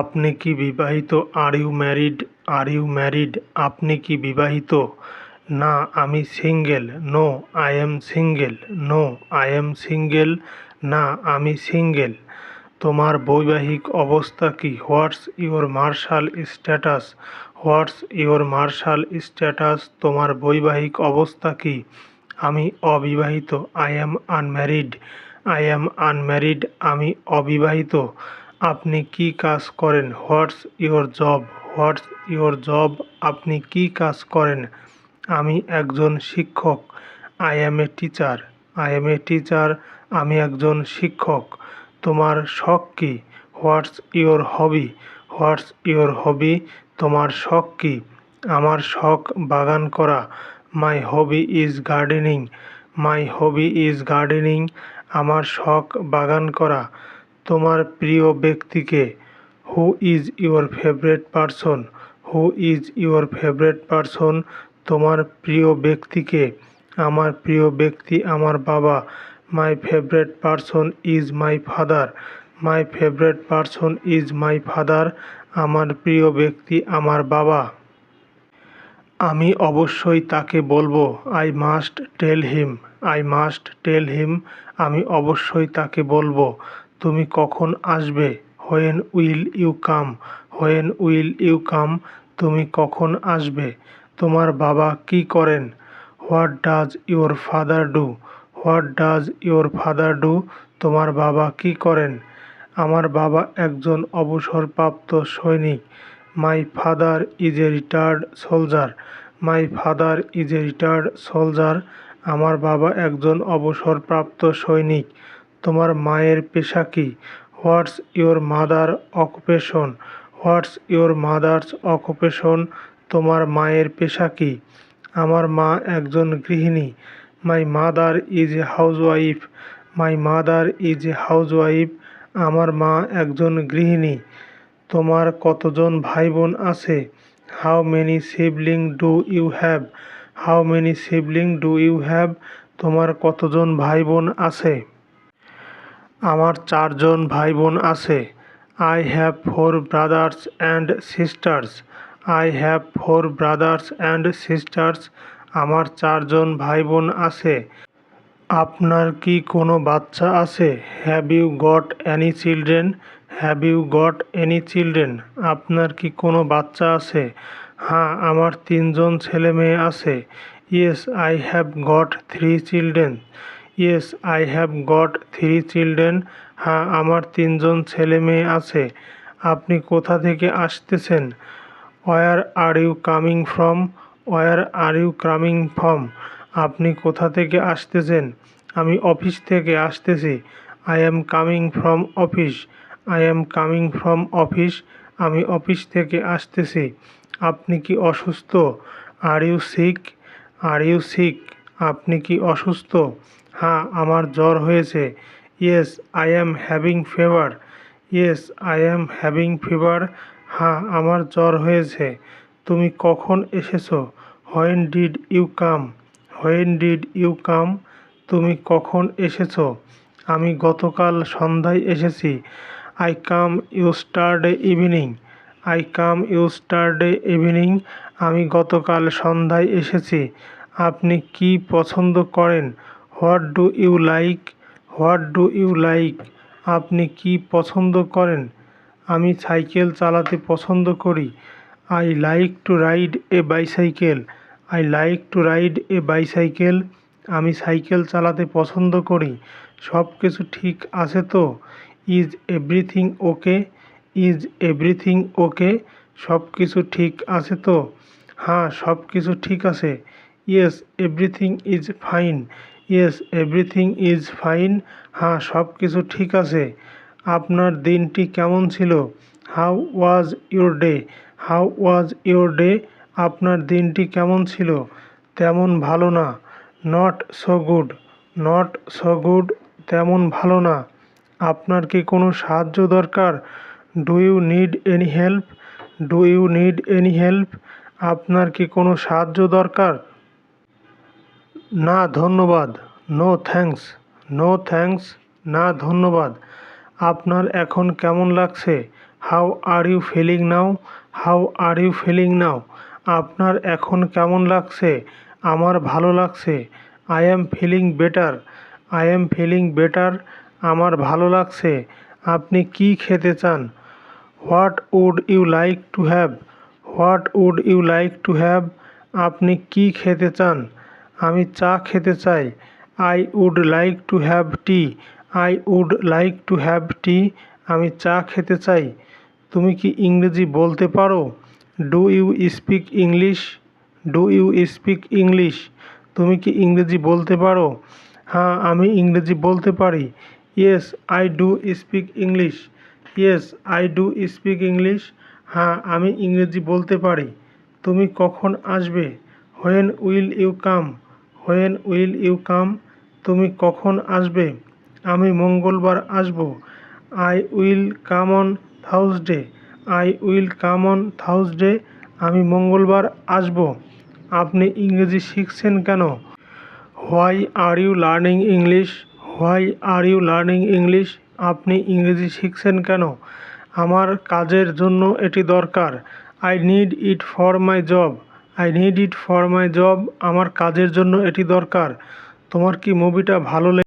আপনি কি বিবাহিত? Are you married are you married আপনি কি বিবাহিত? না, আমি single. No I am single no I am single না, আমি সিঙ্গেল। তোমার বৈবাহিক অবস্থা কি? What's your marital status what's your marital status তোমার বৈবাহিক অবস্থা কি? আমি অবিবাহিত। I am unmarried I am unmarried আমি অবিবাহিত। আপনি কি কাজ করেন? What's your job? What's your job? আপনি কি কাজ করেন? আমি একজন শিক্ষক। I am a teacher. I am a teacher, আমি একজন শিক্ষক। তোমার শখ কী? What's your hobby? What's your hobby? তোমার শখ কী? আমার শখ বাগান করা। My hobby is gardening. My hobby is gardening. আমার শখ বাগান করা। তোমার প্রিয় ব্যক্তিকে who is your favourite person who is your favourite person তোমার প্রিয় ব্যক্তিকে, আমার প্রিয় ব্যক্তি আমার বাবা my favourite person is my father my favourite person is my father আমার প্রিয় ব্যক্তি আমার বাবা। আমি অবশ্যই তাকে বলব I must tell him I must tell him আমি অবশ্যই তাকে বলব। তুমি কখন আসবে? When will you come when will you come তুমি কখন আসবে? তোমার বাবা কি করেন? What does your father do what does your father do তোমার বাবা কি করেন? আমার বাবা একজন অবসরপ্রাপ্ত সৈনিক। My father is a retired soldier my father is a retired soldier আমার বাবা একজন অবসরপ্রাপ্ত সৈনিক। তোমার মায়ের পেশা কি? What's your mother occupation what's your mother's occupation তোমার মায়ের পেশা কি? আমার মা একজন গৃহিণী। My mother is a housewife my mother is a housewife আমার মা একজন গৃহিণী। তোমার কতজন ভাই বোন আছে? How many sibling do you have how many sibling do you have তোমার কতজন ভাই বোন আছে? আমার চারজন ভাই বোন আছে। I have four brothers and sisters I have four brothers and sisters আমার চারজন ভাই বোন আছে। আপনার কি কোনো বাচ্চা আছে? Have you got any children have you got any children আপনার কি কোনো বাচ্চা আছে? হ্যাঁ আমার তিনজন ছেলে মেয়ে আছে। Yes I have got three children yes, I have got three children. হ্যাঁ আমার তিনজন ছেলে মেয়ে আছে। আপনি কোথা থেকে আসতেছেন? Where are you coming from? Where are you coming from? আপনি কোথা থেকে আসতেছেন? আমি অফিস থেকে আসতেছি। I am coming from office. I am coming from office. আমি অফিস থেকে আসতেছি। আপনি কি অসুস্থ? Are you sick? Are you sick? আপনি কি অসুস্থ? হ্যাঁ আমার জ্বর হয়েছে। Yes, I am having fever. Yes, I am having fever. হ্যাঁ আমার জ্বর হয়েছে। তুমি কখন এসেছ? When did you come? When did you come? তুমি কখন এসেছ? আমি গতকাল সন্ধ্যায় এসেছি। I came you yesterday evening. I came you yesterday evening. আমি গতকাল সন্ধ্যায় এসেছি। আপনি কি পছন্দ করেন? What do you like? What do you like? আপনি কি পছন্দ করেন? আমি সাইকেল চালাতে পছন্দ করি। I like to ride a bicycle. I like to ride a bicycle. আমি সাইকেল চালাতে পছন্দ করি। সব কিছু ঠিক আছে তো? Is everything okay? Is everything okay? সব কিছু ঠিক আছে তো? হ্যাঁ সব কিছু ঠিক আছে। Yes, everything is fine. Yes, everything is fine. হ্যাঁ সব কিছু ঠিক আছে। আপনার দিনটি কেমন ছিল? How was your day? How was your day? আপনার দিনটি কেমন ছিল? তেমন ভালো না। Not so good. Not so good, তেমন ভালো না। আপনার কি কোনো সাহায্য দরকার? Do you need any help? Do you need any help? আপনার কি কোনো সাহায্য দরকার? না ধন্যবাদ নো থ্যাঙ্কস নো থ্যাঙ্কস না ধন্যবাদ। আপনার এখন কেমন লাগছে? How are you feeling now how are you feeling now আপনার এখন কেমন লাগছে? আমার ভালো লাগছে। I am feeling better I am feeling better আমার ভালো লাগছে। আপনি কি খেতে চান? What would you like to have what would you like to have আপনি কি খেতে চান? আমি চা খেতে চাই। I would like to have tea I would like to have tea আমি চা খেতে চাই। তুমি কি ইংরেজি বলতে পারো? Do you speak English do you speak English তুমি কি ইংরেজি বলতে পারো? হ্যাঁ আমি ইংরেজি বলতে পারি। Yes I do speak English yes I do speak English হ্যাঁ আমি ইংরেজি বলতে পারি। তুমি কখন আসবে? When will you come when will you come তুমি কখন আসবে? আমি মঙ্গলবার আসব। I will come on Thursday I will come on Thursday আমি মঙ্গলবার আসব। আপনি ইংরেজি শিখছেন কেন? Why are you learning English why are you learning English আপনি ইংরেজি শিখছেন কেন? আমার কাজের জন্য এটি দরকার। I need it for my job I need it for my job আমার কাজের জন্য এটি দরকার। তোমার কি মুভিটা ভালো